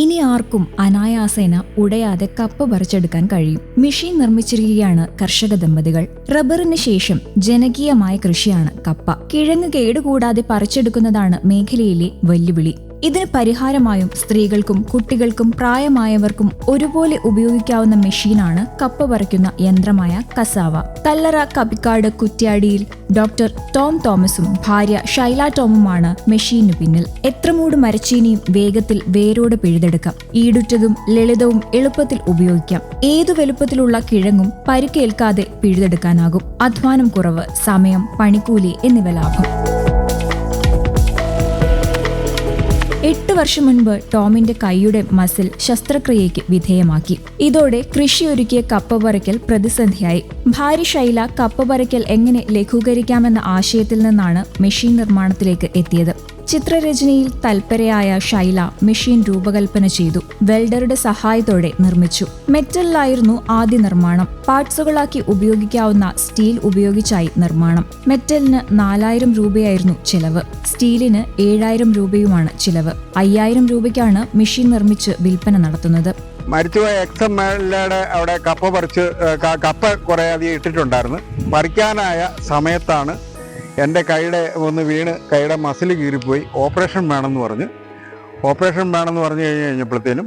ഇനി ആർക്കും അനായാസേന ഉടയാതെ കപ്പ പറിച്ചെടുക്കാൻ കഴിയും. മെഷീൻ നിർമ്മിച്ചിരിക്കുകയാണ് കർഷക ദമ്പതികൾ. റബ്ബറിന് ശേഷം ജനകീയമായ കൃഷിയാണ് കപ്പ. കിഴങ്ങ് കേടുകൂടാതെ പറിച്ചെടുക്കുന്നതാണ് മേഖലയിലെ വെല്ലുവിളി. ഇതിന് പരിഹാരമായും സ്ത്രീകൾക്കും കുട്ടികൾക്കും പ്രായമായവർക്കും ഒരുപോലെ ഉപയോഗിക്കാവുന്ന മെഷീനാണ് കപ്പ പറിക്കുന്ന യന്ത്രമായ കസാവ. കല്ലറ കപിക്കാട് കുറ്റ്യാടിയിൽ ഡോക്ടർ ടോം തോമസും ഭാര്യ ഷൈല ടോമുമാണ് മെഷീനു പിന്നിൽ. എത്രമൂട് മരച്ചീനിയും വേഗത്തിൽ വേരോടെ പിഴുതെടുക്കാം. ഈടുറ്റതും ലളിതവും എളുപ്പത്തിൽ ഉപയോഗിക്കാം. ഏതു വലുപ്പത്തിലുള്ള കിഴങ്ങും പരിക്കേൽക്കാതെ പിഴുതെടുക്കാനാകും. അധ്വാനം കുറവ് സമയം പണിക്കൂലി എന്നിവ ലാഭം. വർഷം മുൻപ് ടോമിന്റെ കൈയുടെ മസിൽ ശസ്ത്രക്രിയയ്ക്ക് വിധേയമാക്കി. ഇതോടെ കൃഷി ഒരുക്കിയ കപ്പ പറിക്കൽ പ്രതിസന്ധിയായി. ഭാര്യ ശൈല കപ്പ പറിക്കൽ എങ്ങനെ ലഘൂകരിക്കാമെന്ന ആശയത്തിൽ നിന്നാണ് മെഷീൻ നിർമ്മാണത്തിലേക്ക് എത്തിയത്. ചിത്രരചനയിൽ തൽപരയായ ശൈല മെഷീൻ രൂപകൽപ്പന ചെയ്തു. വെൽഡറുടെ സഹായത്തോടെ നിർമ്മിച്ചു. മെറ്റലിലായിരുന്നു ആദ്യ നിർമ്മാണം. പാർട്സുകളാക്കി ഉപയോഗിക്കാവുന്ന സ്റ്റീൽ ഉപയോഗിച്ചായി നിർമ്മാണം. മെറ്റലിന് നാലായിരം രൂപയായിരുന്നു ചിലവ്. സ്റ്റീലിന് ഏഴായിരം രൂപയുമാണ് ചിലവ്. അയ്യായിരം രൂപയ്ക്കാണ് മെഷീൻ നിർമ്മിച്ച് വിൽപ്പന നടത്തുന്നത്. മരിച്ചുപോയ എക്സ് എം എല്ലയുടെ അവിടെ കപ്പ പറിച്ച് കപ്പ കുറേ അധികം ഇട്ടിട്ടുണ്ടായിരുന്നു. പറിക്കാനായ സമയത്താണ് എന്റെ കൈയുടെ ഒന്ന് വീണ് കൈയുടെ മസിൽ കീറിപ്പോയി. ഓപ്പറേഷൻ വേണമെന്ന് പറഞ്ഞ്. ഓപ്പറേഷൻ വേണമെന്ന് പറഞ്ഞു കഴിഞ്ഞ് കഴിഞ്ഞപ്പോഴത്തേനും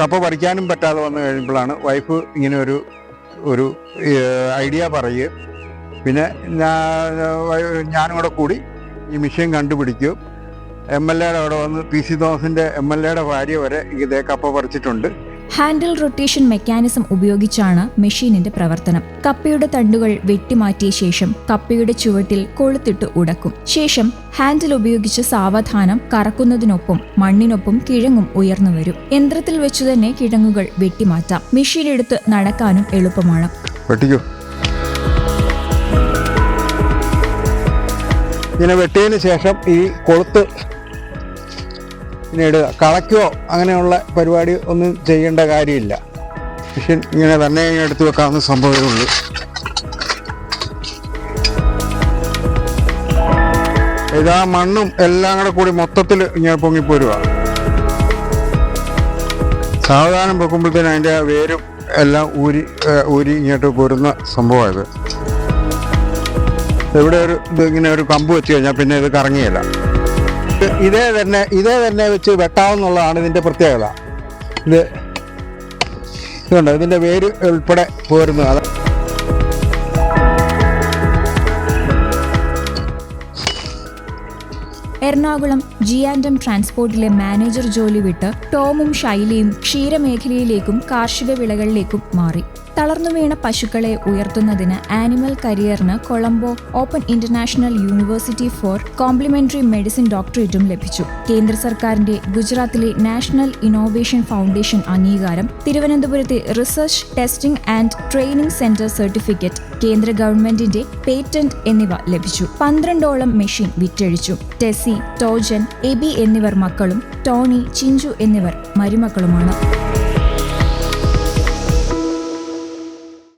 കപ്പ പറിക്കാനും പറ്റാതെ വന്നു കഴിഞ്ഞപ്പോഴാണ് വൈഫ് ഇങ്ങനെ ഒരു ഒരു ഐഡിയ പറയുകയും പിന്നെ ഞാനും കൂടെ കൂടി ഈ മിഷ്യൻ കണ്ടുപിടിക്കുകയും എം എൽ എയുടെ അവിടെ വന്ന് പി സി തോമസിന്റെ എം എൽ എയുടെ ഭാര്യ വരെ ഇതേ കപ്പ പറിച്ചിട്ടുണ്ട്. ഹാൻഡിൽ റൊട്ടേഷൻ മെക്കാനിസം ഉപയോഗിച്ചാണ് മെഷീനിന്റെ പ്രവർത്തനം. കപ്പയുടെ തണ്ടുകൾ വെട്ടിമാറ്റിയ ശേഷം കപ്പയുടെ ചുവട്ടിൽ കൊളുത്തിട്ട് ഉടക്കും. ശേഷം ഹാൻഡിൽ ഉപയോഗിച്ച് സാവധാനം കറക്കുന്നതിനൊപ്പം മണ്ണിനൊപ്പം കിഴങ്ങും ഉയർന്നു വരും. യന്ത്രത്തിൽ വെച്ചു തന്നെ കിഴങ്ങുകൾ വെട്ടിമാറ്റാം. മെഷീൻ എടുത്ത് നടക്കാനും എളുപ്പമാണ്. ഇങ്ങനെ വെട്ടിയതിന് ശേഷം ഈ കൊളുത്ത് ഇടുക കളയ്ക്കുകയോ അങ്ങനെയുള്ള പരിപാടി ഒന്നും ചെയ്യേണ്ട കാര്യമില്ല. മെഷീൻ ഇങ്ങനെ തന്നെ എടുത്തു വെക്കാവുന്ന സംഭവമേ ഉള്ളൂ. ഇതാ മണ്ണും എല്ലാം കൂടെ കൂടി മൊത്തത്തിൽ ഇങ്ങനെ പൊങ്ങിപ്പോരുക സാവധാനം വെക്കുമ്പോഴത്തേനും അതിന്റെ വേരും എല്ലാം ഊരി ഊരി ഇങ്ങോട്ട് പോരുന്ന സംഭവമായത് എവിടെ ഒരു ഇങ്ങനെ ഒരു കമ്പ് വെച്ച് കഴിഞ്ഞാൽ പിന്നെ ഇത് കറങ്ങിയല്ല. ഇത് തന്നെ ഇതേ തന്നെ വെച്ച് വെട്ടാവുന്നുള്ളതാണ് ഇതിന്റെ പ്രത്യേകത. ഇത് ഇതുണ്ട് ഇതിന്റെ വേര് ഉൾപ്പെടെ പോരുന്നു. അത് എറണാകുളം ജി ആൻഡ് എം ട്രാൻസ്പോർട്ടിലെ മാനേജർ ജോലി വിട്ട് ടോമും ഷൈലയും ക്ഷീരമേഖലയിലേക്കും കാർഷിക വിളകളിലേക്കും മാറി. തളർന്നു വീണ പശുക്കളെ ഉയർത്തുന്നതിന് animal കരിയറിന് Colombo open international university for complementary medicine ഡോക്ടറേറ്റും ലഭിച്ചു. കേന്ദ്ര സർക്കാരിന്റെ ഗുജറാത്തിലെ നാഷണൽ ഇന്നോവേഷൻ ഫൗണ്ടേഷൻ അംഗീകാരം തിരുവനന്തപുരത്തെ research testing and training centre certificate കേന്ദ്ര ഗവൺമെന്റിന്റെ പേറ്റന്റ് എന്നിവ ലഭിച്ചു. പന്ത്രണ്ടോളം മെഷീൻ വിറ്റഴിച്ചു. ടെസി ടോജൻ എബി എന്നിവർ മക്കളും ടോണി ചിഞ്ചു എന്നിവർ മരുമക്കളുമാണ്.